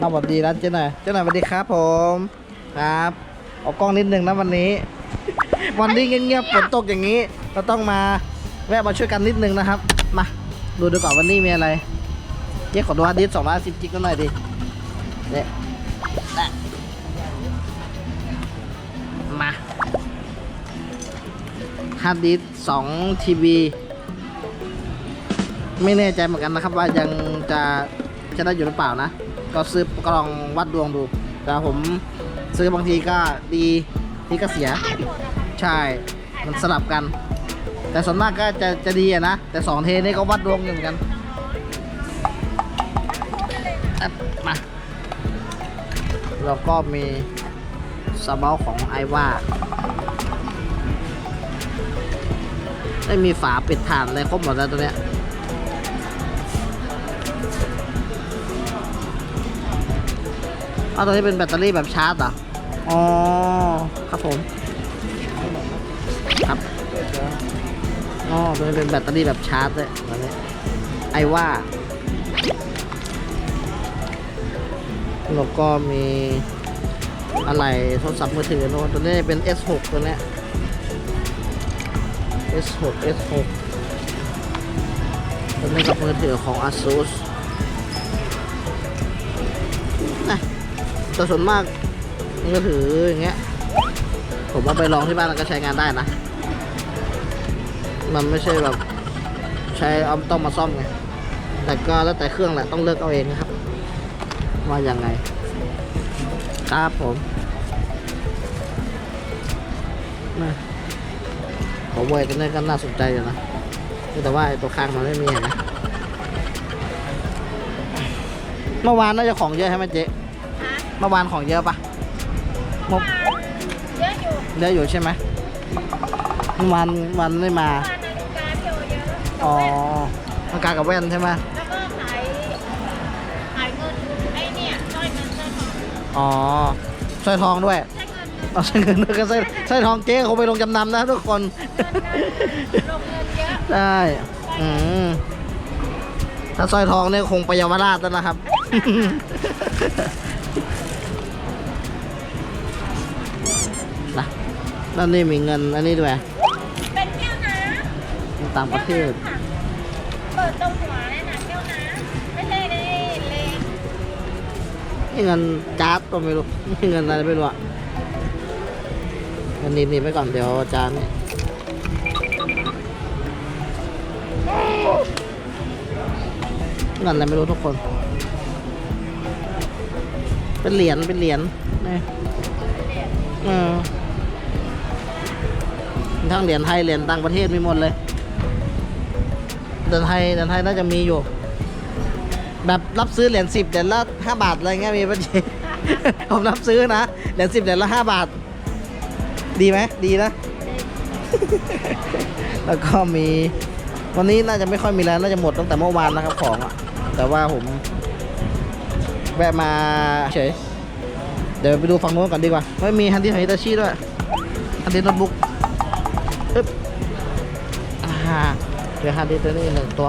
มาสวัสดีร้านเจ๊หน่อยเจ๊หน่อยสวัสดีครับผมครับเอากล้องนิดนึงนะวันนี้ วันนี้เงียบๆฝนตกอย่างนี้เราต้องมาแวะมาช่วยกันนิดนึงนะครับ มาดูดูก่อนวันนี้มีอะไรเจ๊ขอดูฮาร์ดดิสสองร้อยสิบจิกกันหน่อยดิเนี่ยนะมาฮาร์ดดิสสองทีบีไม่แน่ใจเหมือนกันนะครับว่ายังจะจะได้อยู่หรือเปล่านะ ก็ซื้อก็ลองวัดดวงดู แต่ผมซื้อบางทีก็ดีทีก็เสีย ใช่ มันสลับกัน แต่ส่วนมากก็จะจะดีอะนะ แต่สองเทนี่ก็วัดดวงอยู่เหมือนกันมาแล้วก็มีสเบลของไอว่าได้มีฝาปิดฐานอะไรครบหมดแล้วตัวเนี้ย เอาตัวนี้เป็นแบตเตอรี่แบบชาร์จเหรอ อ๋อ ครับผม ครับ อ๋อ ตัวนี้เป็นแบตเตอรี่แบบชาร์จเลยตัวนี้ไอว่าแล้วก็มีอะไรโทรศัพท์มือถือโน้นตัวนี้เป็น S6 ตัวเนี้ย S6 S6 ตัวนี้กับมือถือของ ASUS นะ แต่ส่วนมากมือถืออย่างเงี้ย ผมเอาไปลองที่บ้านแล้วก็ใช้งานได้นะ มันไม่ใช่แบบใช้เอาต้องมาซ่อมไง แต่ก็แล้วแต่เครื่องแหละต้องเลือกเอาเองนะครับ ว่ายังไง ครับผมนะผมเวยตัวนี้ก็น่าสนใจอยู่นะ แต่ว่าไอตัวข้างมันไม่มีเห็นไหมเมื่อวานน่าจะของเยอะใช่ไหมเจ๊ เมื่อวานของเยอะปะเมื่อเยอะอยู่เยอะอยู่ใช่ไหมเมื่อวานวันไม่มาบ้านนาฬิกาอยู่เยอะอ๋อนาฬิกากับแว่นใช่ไหมแล้วก็ขายขายเงินไอ้เนี่ยสร้อยเงินสร้อยทองอ๋อสร้อยทองด้วยใช้เงินเงินเอาใส่เงินด้วยก็สร้อยสร้อยทองเจ๊เขาไปลงจำนำนะทุกคนลงเงินเยอะได้อืมถ้าสร้อยทองเนี่ยคงไปเยาวราชแล้วนะครับ แล้วนี่มีเงินอันนี้ด้วยเป็นแก้วน้ต่างประเทศำค่ะเปิดตรงหัวเลยนะแก้วน้ำไม่ใช่ในเลงนี่เงินการ์ดก็ไม่รู้ นี่เงินอะไรไม่รู้อะเงินนี้นี่ไปก่อนเดี๋ยวอาจารย์นี่เงินอะไรไม่รู้ทุกคน เป็นเหรียญเป็นเหรียญนี่เออมี ทั้งเหรียญไทยเหรียญต่างประเทศมีหมดเลยเหรียญไทยเหรียญไทยน่าจะมีอยู่ แบบรับซื้อเหรียญสิบเหรียญละห้าบาทอะไรเงี้ยมีป่ะเจผมรับซื้อนะเหรียญสิบเหรียญละห้าบาท ดีไหมดีนะ แล้วก็มีวันนี้น่าจะไม่ค่อยมีแล้วน่าจะหมดตั้งแต่เมื่อวานนะครับของอะแต่ว่าผมแวะมาเฉยเดี๋ยวไปดูฝั่งโน้นก่อนดีกว่าไม่มีฮันดี้ไฮตาชิด้วยฮันดี้โน้ตบุ๊ก อ่าเดี๋ยวฮันดี้ตัวนี้หนึ่งตัว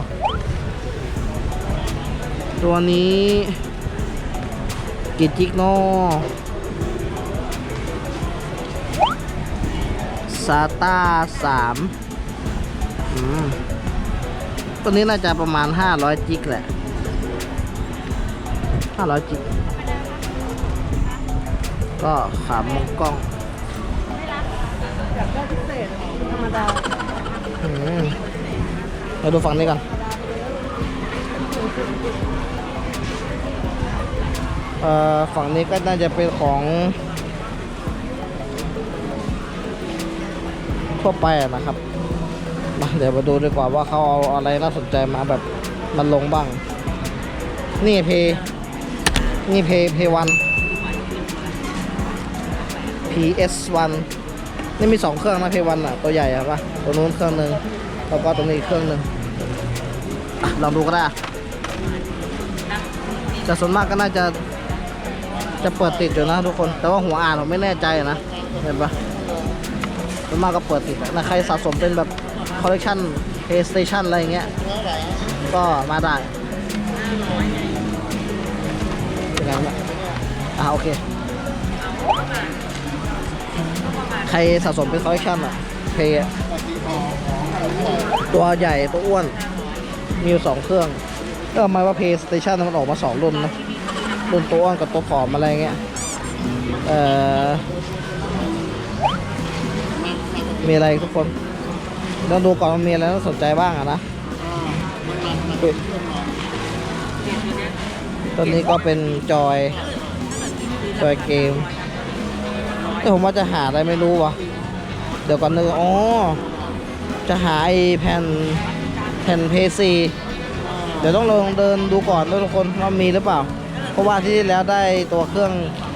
ตัวนี้กิจิกโนซาตาสามตัวนี้น่าจะประมาณ 500 จิกแหละ 500 จิก ก็ขามมงกล้องแบบได้พิเศษธรรมดา อืมาดูฝั่งนี้ก่อนเอ่อฝั่งนี้ก็น่าจะเป็นของทั่วไปนะครับมาเดี๋ยวมาดูดีกว่าว่าเขาเอาอะไรน่าสนใจมาแบบมันลงบ้าง นี่เพย์นี่เพย์เพย์วัน PS1 นี่มีสองเครื่องนะเพวันอะตัวใหญ่อะปะตัวนู้นเครื่องหนึ่งแล้วก็ตัวนี้อีกเครื่องหนึ่งลองดูก็ได้อะแต่ส่วนมากก็น่าจะจะเปิดติดอยู่นะทุกคน แต่ว่าหัวอ่านผมไม่แน่ใจนะเห็นปะส่วนมากก็เปิดติดนะใครสะสมเป็นแบบคอลเลกชัน PlayStation อะไรเงี้ย ก็มาได้เป็นไงบ้างอ่าโอเค ใครสะสมเป็นคอลเลคชันอะเพย์อะตัวใหญ่ตัวอ้วน มีอยู่สองเครื่องก็หมายว่า PlayStation มันออกมาสองรุ่นนะรุ่นตัวอ้วนกับตัวผอมอะไรเงี้ยเอ่อมีอะไรทุกคนต้องดูก่อนว่ามีอะไรน่าสนใจบ้างอะนะตัวนี้ก็เป็นจอย จอยเกม แต่ผมว่าจะหาอะไรไม่รู้วะเดี๋ยวก่อนนึงอ๋อ จะหาไอ้แผ่นแผ่นเพซีเดี๋ยวต้องลองเดินดูก่อนด้วยทุกคนว่ามีหรือเปล่า เพราะว่าที่แล้วได้ตัวเครื่อง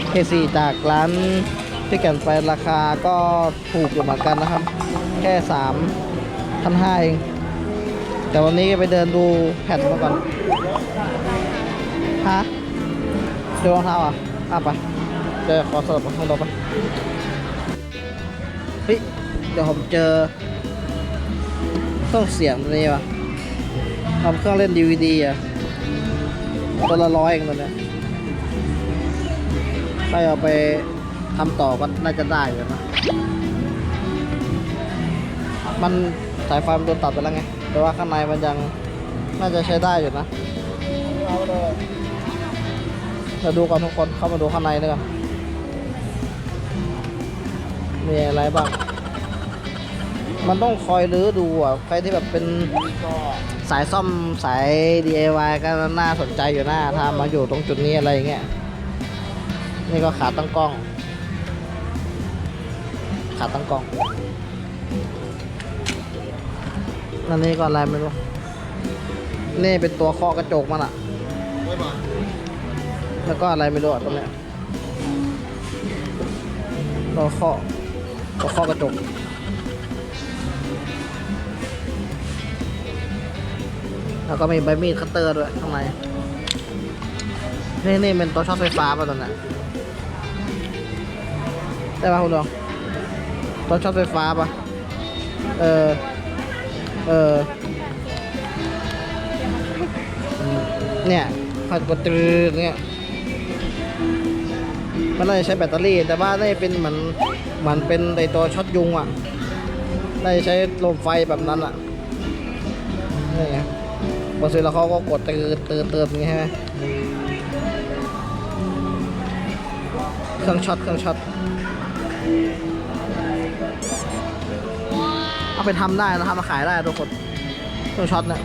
เพซีจากร้านที่แก่นไปราคาก็ถูกอยู่เหมือนกันนะครับ แค่สามพันห้าเองแต่วันนี้ไปเดินดูแผ่นมาก่อน ฮะเจอรองเท้าอะอะไปเจอขอสลับข้างนอกไป เฮ้ย เดี๋ยวผมเจอเครื่องเสียงตัวนี้วะทำเครื่องเล่นดีวดีอะตัวละร้อยเองตัวเนี้ยถ้าเอาไปทำต่อก็น่าจะได้อยู่นะ มันสายไฟมันโดนตัดไปแล้วไง แต่ว่าข้างในมันยังน่าจะใช้ได้อยู่นะเราดูก่อนทุกคนเข้ามาดูข้างในด้วยกัน มีอะไรบ้าง มันต้องคอยรื้อดูอะ ใครที่แบบเป็นสายซ่อมสาย DIY ก็น่าสนใจอยู่หนะถ้ามาอยู่ตรงจุดนี้อะไรอย่างเงี้ย นี่ก็ขาตั้งกล้อง ขาตั้งกล้องอันนี้ก็อะไรไม่รู้ นี่เป็นตัวเคาะกระจกมันอะแล้วก็อะไรไม่รู้อะตรงเนี้ยตัวเคาะ ตัวเคาะกระจกแล้วก็มีใบมีดคัตเตอร์ด้วยข้างในนี่นี่เป็นตัวช็อตไฟฟ้าป่ะตอนนั้นได้ป่ะคุณดองตัวช็อตไฟฟ้าป่ะ เออ เออ เนี่ยผัดกดตรึกเนี่ย มันน่าจะใช้แบตเตอรี่ แต่ว่าน่าจะเป็นเหมือนเหมือนเป็นไอตัวช็อตยุงอะน่าจะใช้ลมไฟแบบนั้นอะนี่ไงพอซื้อแล้วเขาก็กดเตืดตืดตืดอย่างงี้ใช่ไหมเครื่องช็อตเครื่องช็อตเอาไปทำได้นะครับมาขายได้ทุกคนเครื่องช็อตเนี่ย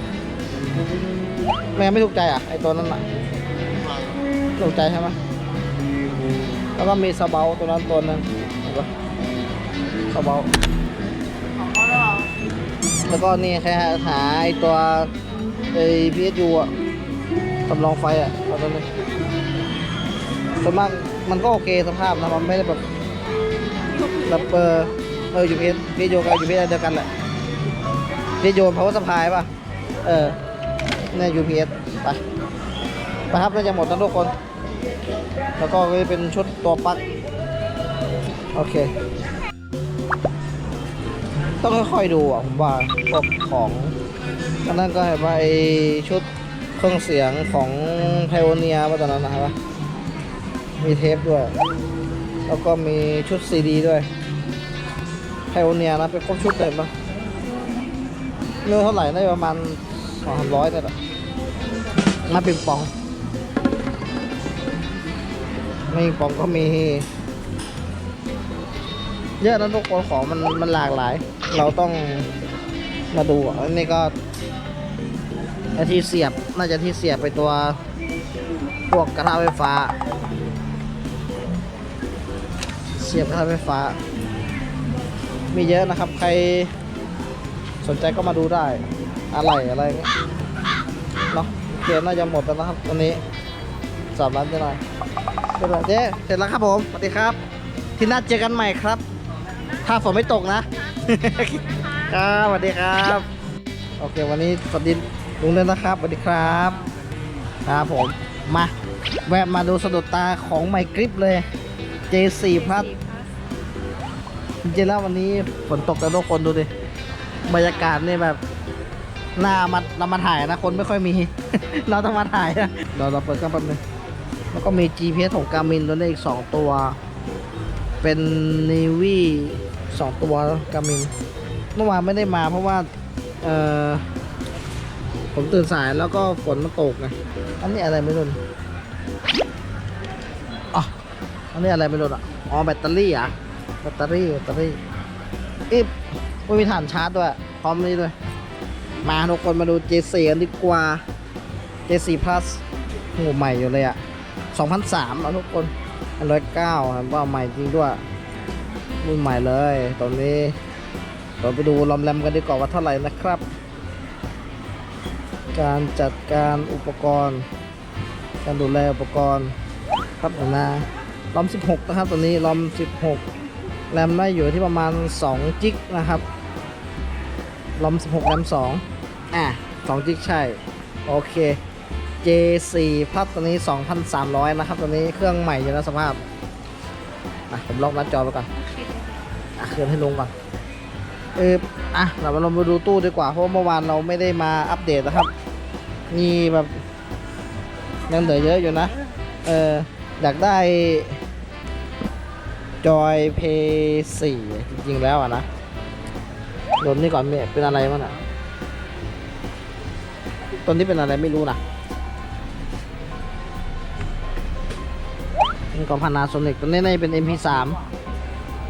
แม่ไม่ถูกใจอะไอตัวนั้นอะถูกใจใช่ไหม แล้วก็มีสเบาตัวนั้นตัวนึงเห็นปะสเบาแล้วก็นี่แค่หาไอตัวไอพีเอสยูอะสำรองไฟอะตัวนั้นเลยส่วนมากมันก็โอเคสภาพนะมันไม่ได้แบบแบบเออเออยูพีเอสพีโยกับยูพีเอสเดียวกันแหละพีโยพราวเวอร์สปายป่ะเออเนี่ยยูพีเอสไปไปครับน่าจะหมดแล้วทุกคน แล้วก็เป็นชุดตัวปลั๊กโอเค ต้องค่อยๆดูอะผมว่าพวกของอันนั้นก็เห็นว่าไอชุดเครื่องเสียงของไพโอเนียว่าตอนนั้นนะครับมีเทปด้วย แล้วก็มีชุดซีดีด้วยไพโอเนียนะเป็นครบชุดเลยปะเนื้อเท่าไหร่ได้ประมาณสองสามร้อยนี่แหละมาปิงปอง ไม่ปิงปองก็มี เยอะนะทุกคนของมันมันหลากหลาย เราต้องมาดูอันนี้ก็ไอที่เสียบน่าจะที่เสียบไปตัวพวกกระทะไฟฟ้า เสียบกระทะไฟฟ้า มีเยอะนะครับ ใครสนใจก็มาดูได้ อะไรอะไรเงี้ยเนาะเกมน่าจะหมดแล้วนะครับวันนี้ สามร้านเจ๊หน่อยเสร็จแล้วเจ๊เสร็จแล้วครับผมสวัสดีครับที่นัดเจอกันใหม่ครับ ถ้าฝนไม่ตกนะครับสวัสดีครับโอเควันนี้สวัสดีลุงเลยนะครับสวัสดีครับครับผมมาแวะมาดูสะดุดตาของไมกริปเลย J4 Plus จริงๆแล้ววันนี้ฝนตกแต่ทุกคนดูดิ บรรยากาศนี่แบบหน้ามาเรามาถ่ายนะ คนไม่ค่อยมี เราต้องมาถ่ายนะเราเราเปิดเครื่องแป๊บนึง แล้วก็มี GPS ของการมินตัวนี้อีก2ตัว เป็นนีวีสองตัวการมินเมื่อวานไม่ได้มาเพราะว่า เออผมตื่นสายแล้วก็ฝนมันตกไงอันนี้อะไรไม่รู้นอ๋ออันนี้อะไรไม่รู้อะอ๋อแบตเตอรี่อะแบตเตอรี่แบตเตอรี่อ๊ะไม่มีฐานชาร์จด้วย พร้อมนี้ด้วย มาทุกคนมาดู J4 กันดีกว่า J4 Plus โหใหม่อยู่เลยอะ 2003แล้วทุกคน109ครับว่าใหม่จริงด้วยรุ่นใหม่เลย ตอนนี้เราไปดูลอมแรมกันดีกว่าว่าเท่าไหร่นะครับ การจัดการอุปกรณ์ การดูแลอุปกรณ์ครับผมนะลอม 16 นะครับตัวนี้ลอม 16 แรมได้อยู่ที่ประมาณ 2 จิกนะครับลอม 16 แรม 2 อะ 2 จิกใช่ โอเค J4 พัดตัวนี้ 2,300 นะครับตัวนี้เครื่องใหม่อยู่นะสภาพอะผมล็อกหน้าจอไปก่อนอะเคลื่อนให้ลงก่อนเอออะเรามาลองมาดูตู้ดีกว่า เพราะเมื่อวานเราไม่ได้มาอัปเดตนะครับมีแบบยังเหลือเยอะอยู่นะ เอออยากได้จอยเพย์สี่จริงๆแล้วอะนะโดนนี่ก่อนเมเป็นอะไรมั้งอะตัวนี้เป็นอะไรไม่รู้นะ กอนพานาโซนิกตัวนี้น่าจะเป็น MP3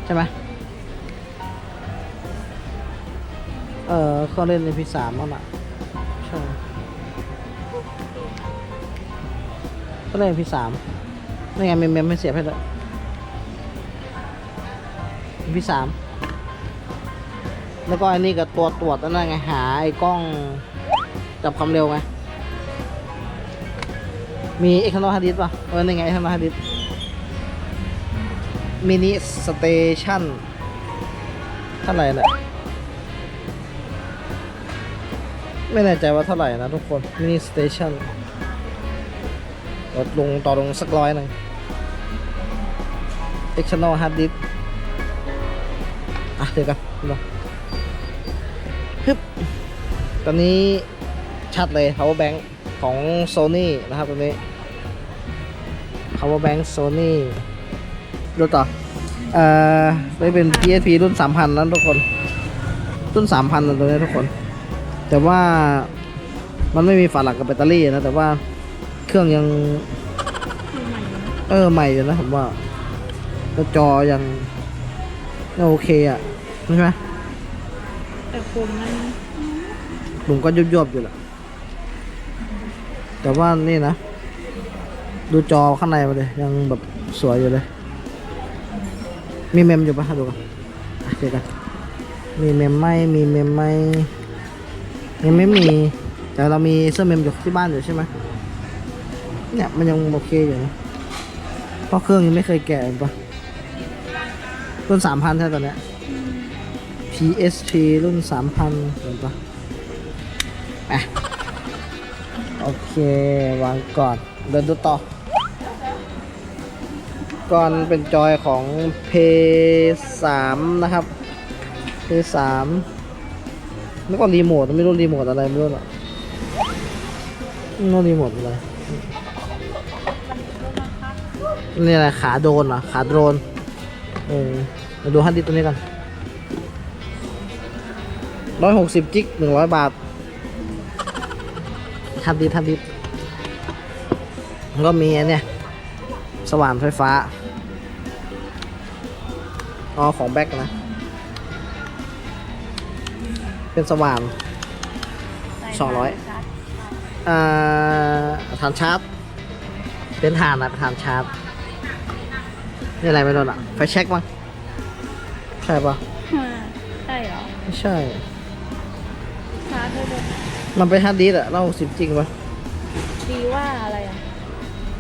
ใช่ไหมเออเขาเล่น MP3 มั้งอะใช่เขาเล่น MP3 นี่ไงเมมเมมไม่เสียบให้เลย MP3 แล้วก็อันนี้กับตัวตรวจนั่นไงหาไอ้กล้องจับความเร็วไงมีเอ็กซ์โนฮาร์ดดิสป่ะ เออนี่ไงเอ็กซ์โนฮาร์ดดิส มินิสเตชันเท่าไหร่น่ะไม่แน่ใจว่าเท่าไหร่นะทุกคน มินิสเตชันลดลงต่อลงสักร้อยหนึ่ง external hard disk อะเดี๋ยวกันลองฮึบตอนนี้ชัดเลย power bank ของ Sony นะครับตัวนี้ power bank Sony ดูต่อ เอ่อไม่เป็น PSP รุ่น 3,000นั้นทุกคน รุ่น 3,000นะตัวนี้ทุกคน แต่ว่ามันไม่มีฝาหลักกับแบตเตอรี่นะ แต่ว่าเครื่องยัง เออ ใหม่อยู่นะผมว่าแล้วจอยังยังโอเคอะ ใช่ไหมแต่ผมมันผมก็ยุบยบๆอยู่แหละแต่ว่านี่นะ ดูจอข้างในมาเลย ยังแบบสวยอยู่เลย มีเมมอยู่ปะดูกันอะเจอกันมีเมมไหมมีเมมไหมยังไม่มีแต่เรามีเสื้อเมมอยู่ที่บ้านอยู่ใช่ไหมเนี่ยมันยังโอเคอยู่นะเพราะเครื่องยังไม่เคยแกะเห็นปะรุ่นสามพันใช่ตอนเนี้ย PSP รุ่นสามพันเห็นปะอะโอเค วางก่อน เดินดูต่อ ก่อนเป็นจอยของ p 3นะครับ p 3แล้วก็รีโมทไม่รู้รีโมทอะไรไม่รู้หรอกไม่รู้รีโมทอะไรนี่อะไรขาโดรนเหรอขาโดรนเออมาดูฮันดิสตัวนี้กันร้อยหกสิบจิกหนึ่งร้อยบาทฮันดิสฮันดิสแล้วก็มีอันเนี่ยสว่านไฟฟ้า อ๋อ ของแบ็กนะ เป็นสว่าน สองร้อย อ่าฐานชาร์จ เป็นฐานนะเป็นฐานชาร์จ นี่อะไรไม่รู้อะ ไฟแช็กมั้งใช่ปะใช่เหรอ ไม่ใช่ ชาร์จด้วยมันเป็นฮาร์ดดิสก์อะเล่าสิบจริงปะดีว่าอะไรอะ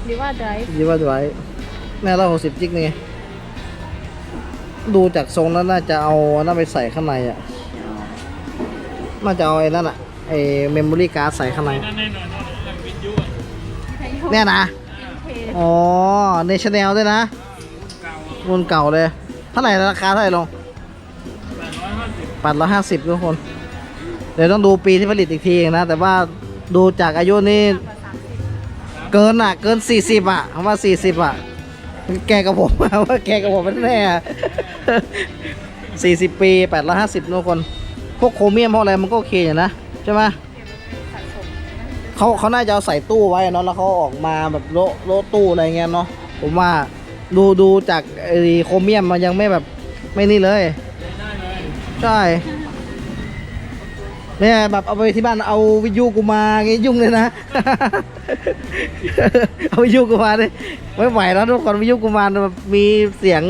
ดีว่าไดรฟ์ยี่ว่าไว้แม่เล่าหกสิบจิกนี่ไง ดูจากทรงแล้วน่าจะเอาน่าไปใส่ข้างในอะ น่าจะเอาไอ้นั่นอะไอ้เมมโมรี่การ์ดใส่ข้างในเนี่ยนะ อ๋อเนชั่แนลด้วยนะรุ่นเก่าเลย เท่าไหร่ราคาเท่าไหร่ลงแปดร้อยห้าสิบทุกคน เดี๋ยวต้องดูปีที่ผลิตอีกทีนะ แต่ว่าดูจากอายุนี่เกินอะ เกินสี่สิบอะคำว่าสี่สิบอะ แกกับผมว่าแกกับผมมันแน่ สี่สิบปีแป8ละ50ทุกคน พวกโครเมียมพวกอะไรมันก็โอเคอยู่นะ ใช่ไหมเขาเขาน่าจะเอาใส่ตู้ไว้เนาะแล้วเขาออกมาแบบโลโลตู้อะไรเงี้ยเนาะผมว่าดูดูจากไอ้โครเมียมมันยังไม่แบบไม่นี่เลย ใช่เนี่ยแบบเอาไปที่บ้านเอาวิญยุกูมาเงี้ยยุ่งเลยนะ เอาวิญยุกูมาเลยไม่ไหวแล้วทุกคนวิญยุกูมาแบบมีเสียง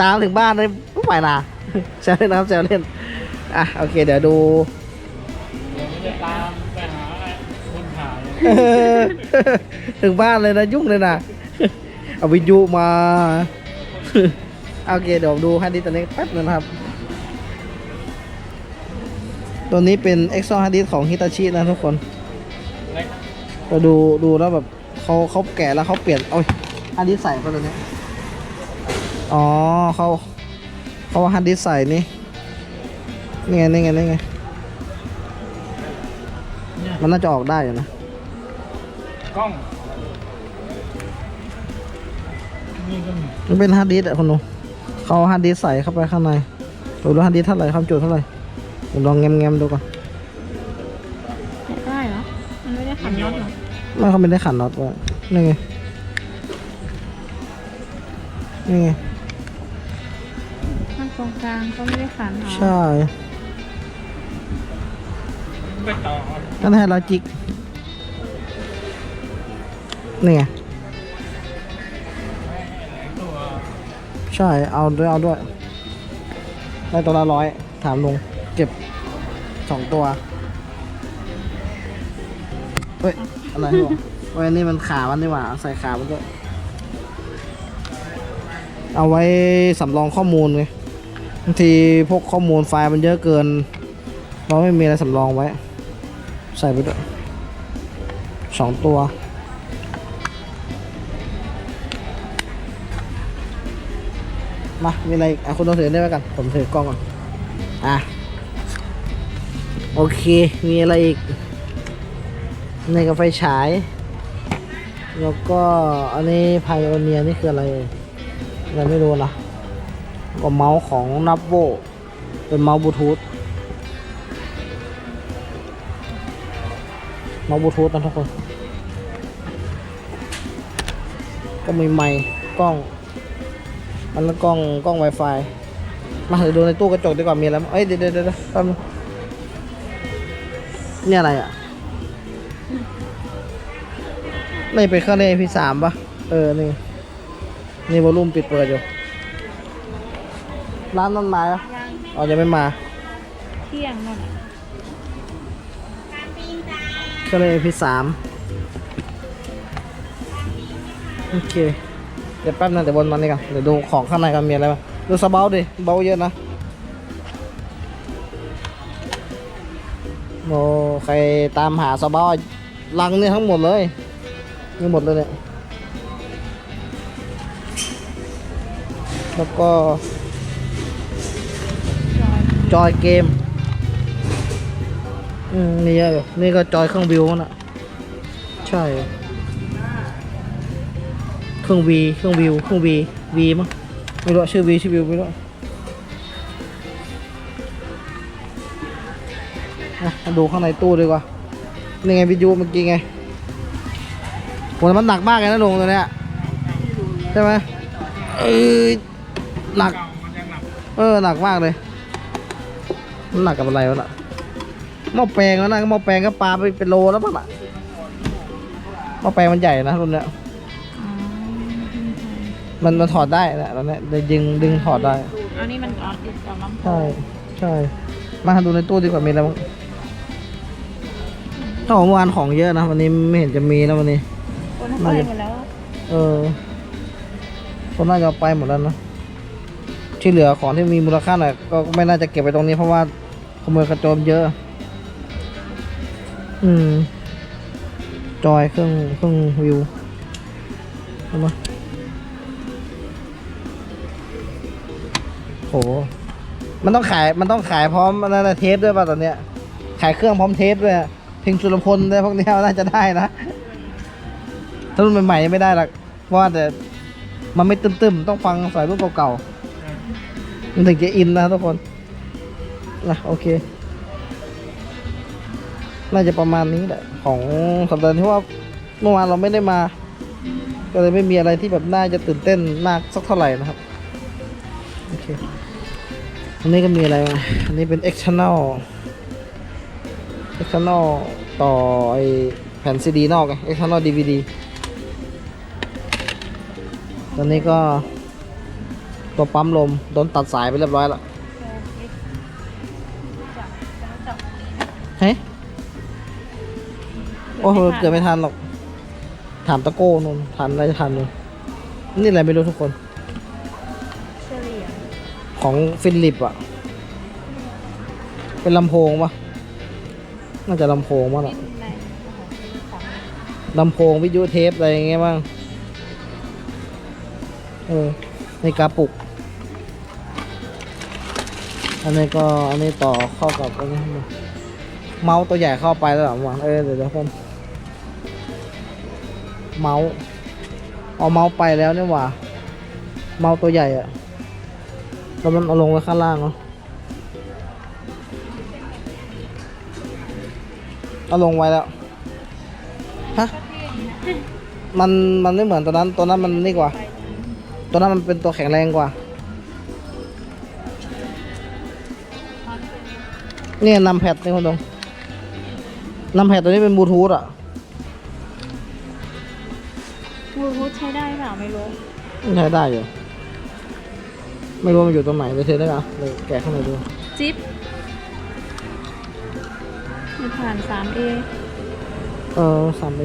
ตามถึงบ้านเลยไม่ไหวนะแซวเล่นนะครับแซวเล่นอะโอเค เดี๋ยวดูเดี๋ยวมันจะตามไปหาคนถ่ายเออถึงบ้านเลยนะยุ่งเลยนะเอาวิทยุมา โอเค เดี๋ยวดูฮันดิสตัวนี้แป๊บนึงนะครับ ตัวนี้เป็น Exo Hard Disk ของ Hitachi นะทุกคนเล็กก็ดูดูแล้วแบบเขาเขาแก่แล้วเขาเปลี่ยนโอ้ยฮันดิสใส่ไปตัวนี้ อ๋อเขาเขาฮันดิสใส่นี่นี่ไงนี่ไงนี่ไงมันน่าจะออกได้อยู่นะกล้องนี่ก็มีมันเป็นฮาร์ดดิสก์อะคุณดูเขาเอาฮาร์ดดิสก์ใส่เข้าไปข้างในดูดูฮาร์ดดิสก์เท่าไหร่ความจุเท่าไหร่ผมลองแง้มๆดูก่อนได้เหรอ มันไม่ได้ขันน็อตหรอไม่เขาไม่ได้ขันน็อตไว้นี่ไงนี่ไงมันตรงกลางก็ไม่ได้ขันหรอใช่ต่อนั่นให้เราจิกนี่ไงใช่ เอาด้วย เอาด้วย ได้ตัวละร้อย ถามลุง เก็บสองตัว เฮ้ย อะไรวะเว้ยนี่มันขามันนี่หว่า ใส่ขามันด้วยเอาไว้สำรองข้อมูลไง บางทีพวกข้อมูลไฟล์มันเยอะเกิน เราไม่มีอะไรสำรองไว้ ใส่ไปด้วยสองตัว มา มีอะไรอะคุณต้องถือได้ไหมกัน ผมถือกล้องก่อน อะ โอเค มีอะไรอีก ในกับไฟฉาย แล้วก็อันนี้ไพโอเนียนี่คืออะไรเอ่ยอะไรไม่รู้นะ ก็เมาส์ของนับโวเป็นเมาส์บลูทูธเมาส์บลูทูธนะทุกคน ก็มีไมค์กล้องอันนั้นกล้องกล้อง Wi-Fi มาเดี๋ยวดูในตู้กระจกดีกว่ามีอะไรมั้ยเอ้ยเดี๋ยวเดี๋ยวเดี๋ยวแป๊บนึงนี่อะไรอะไม่เป็นเครื่องเล่น MP3 ปะเออ นี่ นี่วอลลุ่มปิดเปิดอยู่ ร้านนั้นมาแล้วยังอ๋อยังไม่มา เที่ยงนั่นน่ะเครื่องเล่น MP3 โอเค เดี๋ยวแป๊บนึงเดี๋ยววนมานี่กันเดี๋ยวดูของข้างในกันมีอะไรบ้างดูสเบลดิเบลเยอะนะโอ้ใครตามหาสเบลลังเนี่ยทั้งหมดเลยนี่หมดเลยเนี่ยแล้วก็ จอยเกม อืมนี่เยอยู่นี่ก็จอยเครื่องวิวมันอะใช่ เครื่องวีเครื่องวิว เครื่องวีวีมั้งไม่รู้ชื่อวีชื่อวิวไม่รู้มาดูข้างในตู้ดีกว่า นี่ไงวิทยุเมื่อกี้ไงโหมันหนักมากเลยนะลุงตัวเนี้ยใช่ไหมเอ้ยหนักเก่ามันยังหนัก เออ หนักมากเลย มันหนักกับอะไรวะน่ะหม้อแปลงแล้วนะหม้อแปลงก็ปลาไปเป็นโลแล้วป่ะน่ะหม้อแปลงมันใหญ่นะรุ่นเนี้ยอ๋อมันมันถอดได้นะตอนเนี้ยได้ดึงดึงถอดได้อันนี้มันออนติดกับลำโพใช่งใช่มาดูในตู้ดีกว่ามีอะไรบ้างถ้าของเมื่อวานของเยอะนะวันนี้ไม่เห็นจะมีแล้ววันนี้คนเขาไปหมดแล้ว เออคนน่าจะเอาไปหมดแล้วนะที่เหลือของที่มีมูลค่าหน่อยก็ไม่น่าจะเก็บไปตรงนี้เพราะว่า ขโมยกระโจมเยอะ อืม จอยเครื่องเครื่องวิวเห็นไหมโห มันต้องขาย มันต้องขายพร้อมอันนั่นนะเทปด้วยป่ะตอนเนี้ย ขายเครื่องพร้อมเทปด้วยอะเพลงจุลพลด้วยพวกเนี้ยน่าจะได้นะ ถ้ารุ่นใหม่ๆไม่ได้หรอก เพราะว่าแต่มันไม่ตึมๆ ต้องฟังสายรุ่นเก่าๆ มันถึงจะอินนะทุกคน นะโอเค น่าจะประมาณนี้แหละ ของสัปดาห์ที่ว่าเมื่อวานเราไม่ได้มา ก็เลยไม่มีอะไรที่แบบน่าจะตื่นเต้นมากสักเท่าไหร่นะครับ โอเค อันนี้ก็มีอะไรอันนี้เป็น external external ต่อไอแผ่นซีดีนอกไง external DVD ตอนนี้ก็ตัวปั๊มลมโดนตัดสายไปเรียบร้อยแล้ว ฮ้ยโอ้โหเกือบไม่ทันหรอก ถามตะโก้นนทันอะไรจะทันนนนี่อะไรไม่รู้ทุกคน เฉลี่ยของฟิลิปอะเป็นลำโพงปะน่าจะลำโพงมั้งอะในของลำโพงวิทยุเทปอะไรอย่างเงี้ยบ้างเออในกระปุก อันนี้ก็อันนี้ต่อเข้ากับอันนี้มา เมาส์ตัวใหญ่เข้าไปแล้วเหรอวะเออเดี๋ยวเดี๋ยวเพิ่มเมาส์เอาเมาส์ไปแล้วเนี่ยว่า เมาส์ตัวใหญ่อะแล้วมันเอาลงไว้ข้างล่างเนาะเอาลงไว้แล้วฮะมันมันไม่เหมือนตัวนั้นตัวนั้นมันนี่กว่า ตัวนั้นมันเป็นตัวแข็งแรงกว่าเนี่ยนำแพดนี่คุณดง นำแพดตัวนี้เป็นบลูทูธอะบลูทูธใช้ได้เปล่าไม่รู้ใช้ได้อยู่ ไม่รู้มันอยู่ตรงไหนไปเทสได้ไหมเลยแกะข้างในดูจิ๊บมีผ่าน 3A เออสามไป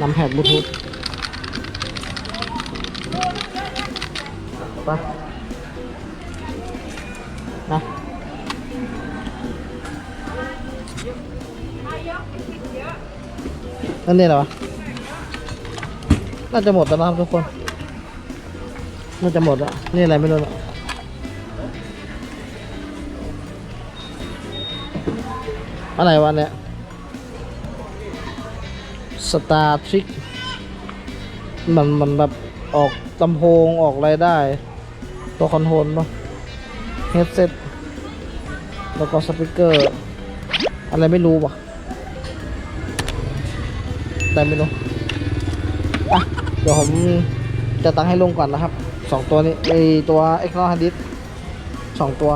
นำแพดบลูทูธไป นั่นเนี่ยเหรอ น่าจะหมดแล้วนะครับทุกคน น่าจะหมดแล้ว นี่อะไรไม่รู้นะอะไรวะเนี่ยสตาร์ทริกมันมันแบบออกลำโพงออกอะไรได้ ตัวคอนโทรลปะเฮดเซ็ตแล้วก็สปีกเกอร์ อะไรไม่รู้ปะ แต่ไม่รู้อะเดี๋ยวผมจะตั้งให้ลงก่อนนะครับสองตัวนี้ไอตัวเอ็กซ์นอฮันดิสสองตัว